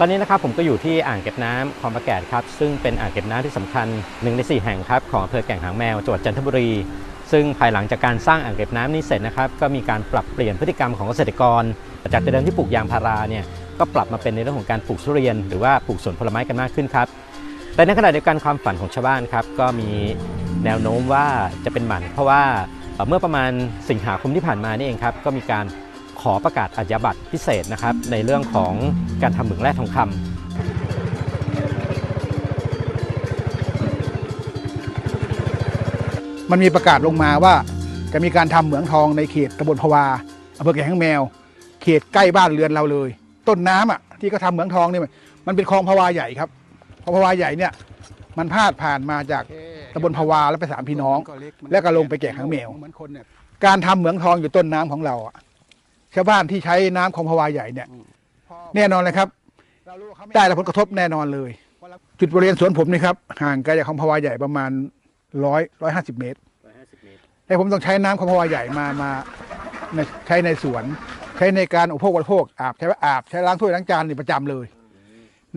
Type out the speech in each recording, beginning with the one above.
ตอนนี้นะครับผมก็อยู่ที่อ่างเก็บน้ำคลองประแกดครับซึ่งเป็นอ่างเก็บน้ำที่สำคัญหนึ่งในสี่แห่งครับของอำเภอแก่งหางแมวจังหวัดจันทบุรี ซึ่งภายหลังจากการสร้างอ่างเก็บน้ำนี้เสร็จนะครับก็มีการปรับเปลี่ยนพฤติกรรมของเกษตรกร จากแต่เดิมที่ปลูกยางพาราเนี่ยก็ปรับมาเป็นในเรื่องของการปลูกทุเรียน หรือว่าปลูกสวนผลไม้กันมากขึ้นครับแต่ในขณะเดียวกันความฝันของชาวบ้านครับก็มีแนวโน้มว่าจะเป็นหมัน เพราะว่าเอ่อเมื่อประมาณสิงหาคมที่ผ่านมานี่เองครับก็มีการ อประกาศอาชญาบัตรพิเศษนะครับ ในเรื่องของการทำเหมืองแร่ทองคำมันมีประกาศลงมาว่าจะมีการทำเหมืองทองในเขตตำบลพวาอำเภอแก่งหางแมว เขตใกล้บ้านเรือนเราเลย ต้นน้ำอะที่เขาทำเหมืองทองเนี่ยมันเป็นคลองพวาใหญ่ครับคลองพวาใหญ่เนี่ยมันพาดผ่านมาจากตำบลพวาแล้วไปสามพี่น้อง แล้วก็ลงไปแก่งหางแมว การทำเหมืองทองอยู่ต้นน้ำของเราอะ ชาวบ้านที่ใช้น้ำคลองพวาใหญ่เนี่ยแน่นอนเลยครับ ได้รับผลกระทบแน่นอนเลย จุดบริเวณสวนผมนี่ครับห่างไกลจากคลองพวาใหญ่ประมาณร้อยร้อยห้าสิบเมตรแต่ผมต้องใช้น้ำคลองพวาใหญ่มามาในใช้ในสวน ใช้ในการอุปโภคบริโภคอาบใช้ว่าอาบใช้ล้างถ้วยล้างจานนี่ประจำเลย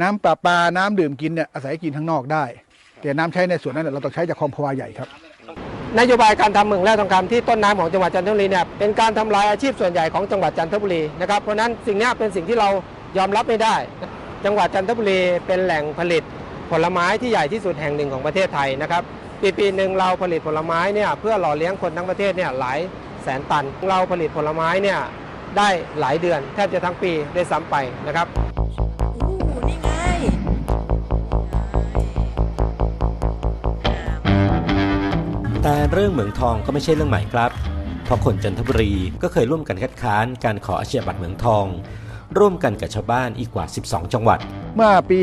น้ำประปาน้ำดื่มกินเนี่ยอาศัยกินข้างนอกได้ แต่น้ำใช้ในสวนนั้นเนยเราต้องใช้จากคลองพวาใหญ่ครับ นโยบายการทำเหมืองแร่ทองคำที่ต้นน้ำของจังหวัดจันทบุรีเนี่ยเป็นการทำลายอาชีพส่วนใหญ่ของจังหวัดจันทบุรีนะครับเพราะนั้นสิ่งนี้เป็นสิ่งที่เรายอมรับไม่ได้ จังหวัดจันทบุรีเป็นแหล่งผลิตผลไม้ที่ใหญ่ที่สุดแห่งหนึ่งของประเทศไทยนะครับปีปีหนึ่งเราผลิตผลไม้เนี่ยเพื่อหล่อเลี้ยงคนทั้งประเทศเนี่ยหลายแสนตัน เราผลิตผลไม้เนี่ยได้หลายเดือนแทบจะทั้งปีได้ซ้ำไปนะครับ เรื่องเหมืองทองก็ไม่ใช่เรื่องใหม่ครับ เพราะคนจันทบุรีก็เคยร่วมกันคัดค้านการขออาชีพบัตรเหมืองทอง ร่วมกันกับชาวบ้านอีกกว่า 12 จังหวัด เมื่อปี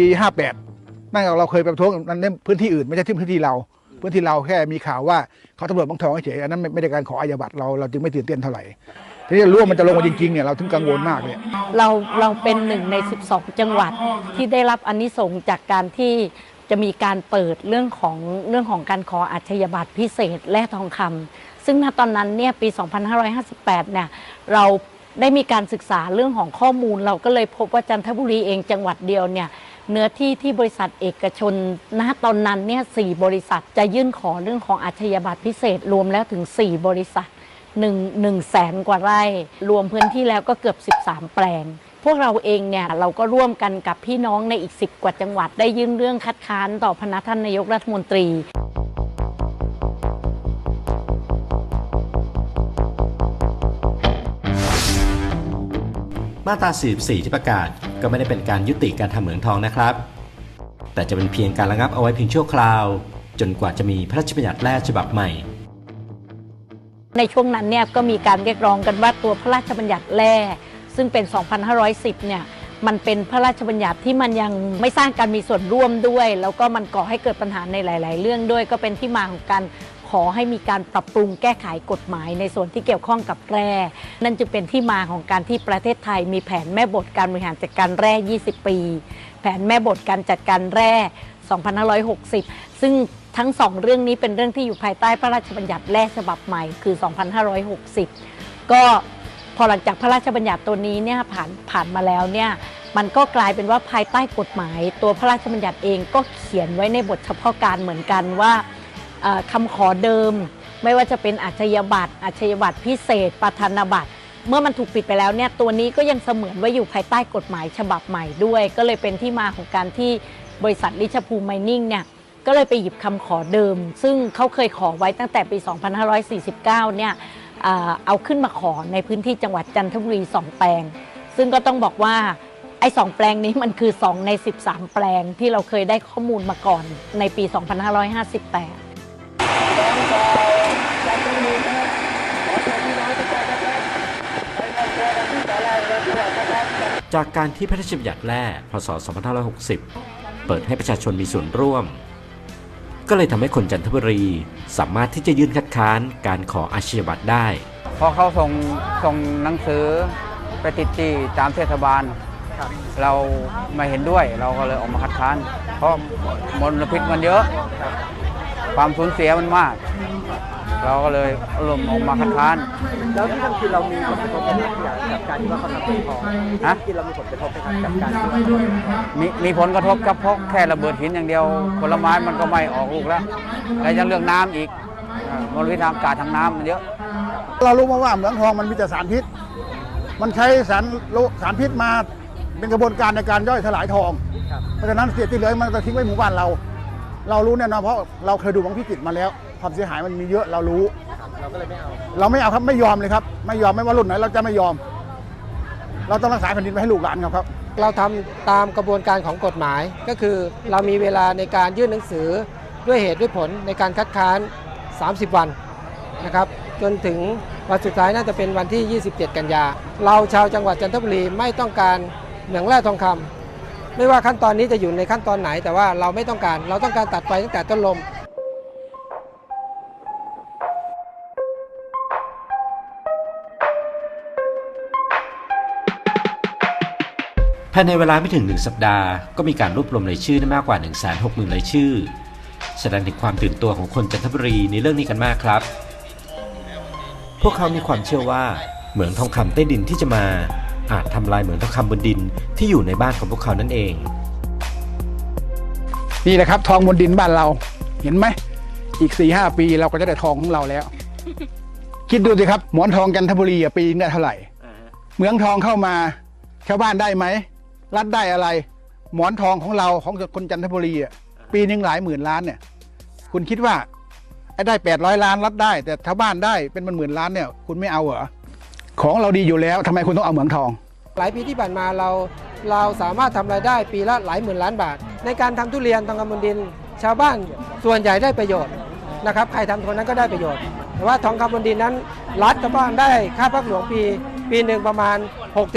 58 นั่นเราเคยไปประท้วงนั้นในพื้นที่อื่นไม่ใช่ที่พื้นที่เรา พื้นที่เราแค่มีข่าวว่าเขาตำรวจบางทองเฉยๆอันนั้นไม่ไม่ได้การขออาญาบัตรเราเราจึงไม่ตื่นเต้นเท่าไหร่ทีนี้รู้ว่ามันจะลงมาจริงๆเนี่ยเราถึงกังวลมากเลยเราเราเป็นหนึ่งใน 12 จังหวัดที่ได้รับอนนิสงส์จากการที่ จะมีการเปิดเรื่องของเรื่องของการขออาชญาบัตรพิเศษแร่ทองคำซึ่งณตอนนั้นเนี่ยปี 2558 เนี่ยเราได้มีการศึกษาเรื่องของข้อมูล เราก็เลยพบว่าจันทบุรีเองจังหวัดเดียวเนี่ยเนื้อที่ที่บริษัทเอกชนณตอนนั้นเนี่ยสบริษัทจะยื่นขอเรื่องของอาชญาบัตรพิเศษรวมแล้วถึง 4 บริษัทหนึ่งหนึ่งแสนกว่าไร่ รวมพื้นที่แล้วก็เกือบ 13 แปลง วกเราเองเนี่ยเราก็ร่วมกันกับพี่น้องในอีก 10 กว่าจังหวัด ได้ยื่นเรื่องคัดค้านต่อพนักท่านนายกรัฐมนตรีมาตรา 44 ที่ประกาศก็ไม่ได้เป็นการยุติการทำเหมืองทองนะครับ แต่จะเป็นเพียงการระงับเอาไว้เพียงชั่วคราว จนกว่าจะมีพระราชบัญญัติแร่ฉบับใหม่ ในช่วงนั้นเนี่ยก็มีการเรียกร้องกันว่าตัวพระราชบัญญัติแร่ ซึ่งเป็น 2510 เนี่ยมันเป็นพระราชบัญญัติที่มันยังไม่สร้างการมีส่วนร่วมด้วย แล้วก็มันก่อให้เกิดปัญหาในหลาย ๆ เรื่องด้วย ก็เป็นที่มาของการขอให้มีการปรับปรุงแก้ไขกฎหมายในส่วนที่เกี่ยวข้องกับแร่ นั่นจึงเป็นที่มาของการที่ประเทศไทยมีแผนแม่บทการบริหารจัดการแร่ 20 ปี แผนแม่บทการจัดการแร่ 2560 ซึ่งทั้งสองเรื่องนี้เป็นเรื่องที่อยู่ภายใต้พระราชบัญญัติแร่ฉบับใหม่คือ 2560 ก็ พอหลังจากพระราชบัญญัติตัวนี้เนี่ยผ่านผ่านมาแล้วเนี่ยมันก็กลายเป็นว่าภายใต้กฎหมาย ตัวพระราชบัญญัติเองก็เขียนไว้ในบทเฉพาะการเหมือนกันว่าเอ่อคำขอเดิม ไม่ว่าจะเป็นอาชญาบัตรอาชญาบัตรพิเศษประธานบัตรเมื่อมันถูกปิดไปแล้วเนี่ยตัวนี้ก็ยังเสมือนว่าอยู่ภายใต้กฎหมายฉบับใหม่ด้วย ก็เลยเป็นที่มาของการที่บริษัทลิชภูมิไมนิ่งเนี่ยก็เลยไปหยิบคำขอเดิม ซึ่งเขาเคยขอไว้ตั้งแต่ปี 2549 เนี่ย เอาขึ้นมาขอในพื้นที่จังหวัดจันทบุรี2แปลง ซึ่งก็ต้องบอกว่าไอ้สองแปลงนี้มันคือ 2 ใน 13 แปลงที่เราเคยได้ข้อมูลมาก่อนในปี 2558จากการที่พระราชบัญญัติแร่พศ 2560 เปิดให้ประชาชนมีส่วนร่วม ก็เลยทำให้คนจันทบุรี สามารถที่จะยื่นคัดค้านการขออาชีพบัตรได้พอเขาส่งส่งหนังสือไปติดที่ตามเทศบาล เราไม่เห็นด้วยเราก็เลยออกมาคัดค้าน เพราะมลพิษมันเยอะ ความสูญเสียมันมาก เราก็เลยรวมออกมาคัดค้าน แล้วที่ทำกินเรามีผลกระทบไหมครับกับการที่ว่าเขาทำเป็นทองฮะกินเรามีผลกระทบไหมครับกับการที่ว่ามีมีผลกระทบกับเพราะแค่ระเบิดหินอย่างเดียว ผลไม้มันก็ไม่ออกลูกแล้วแล้วยังเรื่องน้ำอีกอ่ามลพิษทางอากาศทางน้ำมันเยอะ เรารู้มาว่าเหมืองทองมันมีแต่สารพิษ มันใช้สารโลสารพิษมาเป็นกระบวนการในการย่อยสลายทอง เพราะฉะนั้นเศษที่เหลือมันจะทิ้งไว้หมู่บ้านเรา เรารู้แน่นอนเพราะเราเคยดูบางพิจิตรมาแล้ว ความเสียหายมันมีเยอะเรารู้ เราก็เลยไม่เอา เราไม่เอาครับไม่ยอมเลยครับ ไม่ยอมไม่ว่ารุ่นไหนเราจะไม่ยอม เราต้องรักษาแผ่นดินไว้ให้ลูกหลานครับครับ เราทำตามกระบวนการของกฎหมายก็คือเรามีเวลาในการยื่นหนังสือด้วยเหตุด้วยผลในการคัดค้าน 30 วันนะครับจนถึงวันสุดท้ายน่าจะเป็นวันที่ 27 กันยา เราชาวจังหวัดจันทบุรีไม่ต้องการเหมืองแร่ทองคำ ไม่ว่าขั้นตอนนี้จะอยู่ในขั้นตอนไหน แต่ว่าเราไม่ต้องการ เราต้องการตัดไฟตั้งแต่ต้นลม ภายในเวลาไม่ถึง 1 สัปดาห์ ก็มีการรวบรวมรายชื่อได้มากกว่า 1 6 0 0 0 0รายชื่อ แสดงถึงความตื่นตัวของคนจันทบุรีในเรื่องนี้กันมากครับ พวกเขามีความเชื่อว่าเหมืองทองคำใต้ดินที่จะมา อาจทำลายเหมืองทองคำบนดินที่อยู่ในบ้านของพวกเขานั่นเอง นี่แหละครับ ทองบนดินบ้านเราเห็นไหม อีก4ี่หปีเราก็จะได้ทองของเราแล้ว คิดดูสิครับ หมอนทองจันทบุรีอะปีนึงได้เท่าไหร่เหมืองทองเข้ามาชาวบ้านได้ไหมรัฐได้อะไร หมอนทองของเราของคนจันทบุรีอะปีหนึ่งหลายหมื่นล้านเนี่ย คุณคิดว่าไอ้ได้แปดร้อยล้านรัฐได้ แต่ชาวบ้านได้เป็นมันหมื่นล้านเนี่ย คุณไม่เอาเหรอ ของเราดีอยู่แล้วทำไมคุณต้องเอาเหมืองทอง หลายปีที่ผ่านมาเราเราสามารถทำรายได้ปีละหลายหมื่นล้านบาท ในการทำทุเรียนทองคำบนดิน ชาวบ้านส่วนใหญ่ได้ประโยชน์นะครับใครทำคนนั้นก็ได้ประโยชน์ แต่ว่าทองคำบนดินนั้น รัฐชาวบ้านได้ค่าพักหลวงปี ปีหนึ่งประมาณ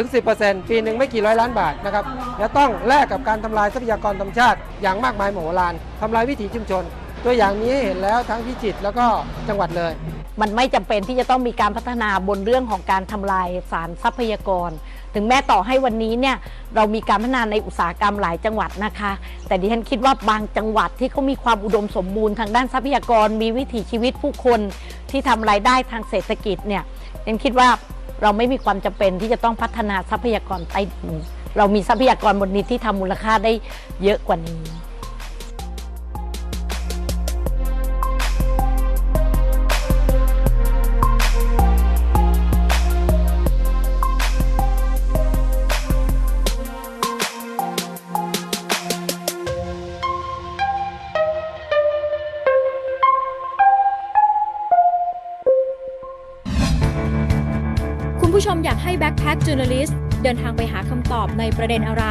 6-10%ปีหนึ่งไม่กี่ร้อยล้านบาทนะครับและต้องแลกกับการทำลายทรัพยากรธรรมชาติอย่างมากมายมโหฬารทำลายวิถีชุมชน ตัวอย่างนี้เห็นแล้วทั้งพิจิตรแล้วก็จังหวัดเลย มันไม่จำเป็นที่จะต้องมีการพัฒนาบนเรื่องของการทำลายสารทรัพยากร ถึงแม้ต่อให้วันนี้เนี่ยเรามีการพัฒนาในอุตสาหกรรมหลายจังหวัดนะคะ แต่ดิฉันคิดว่าบางจังหวัดที่เขามีความอุดมสมบูรณ์ทางด้านทรัพยากร มีวิถีชีวิตผู้คนที่ทำรายได้ทางเศรษฐกิจเนี่ยดิฉันคิดว่าเราไม่มีความจำเป็นที่จะต้องพัฒนาทรัพยากรใต้ดินเรามีทรัพยากรบนดินที่ทำมูลค่าได้เยอะกว่านี้ Backpack Journalist เดินทางไปหาคำตอบในประเด็นอะไร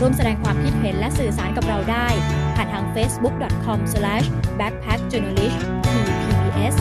ร่วมแสดงความคิดเห็นและสื่อสารกับเราได้ ผ่านทาง facebook.com/backpackjournalist/tpbs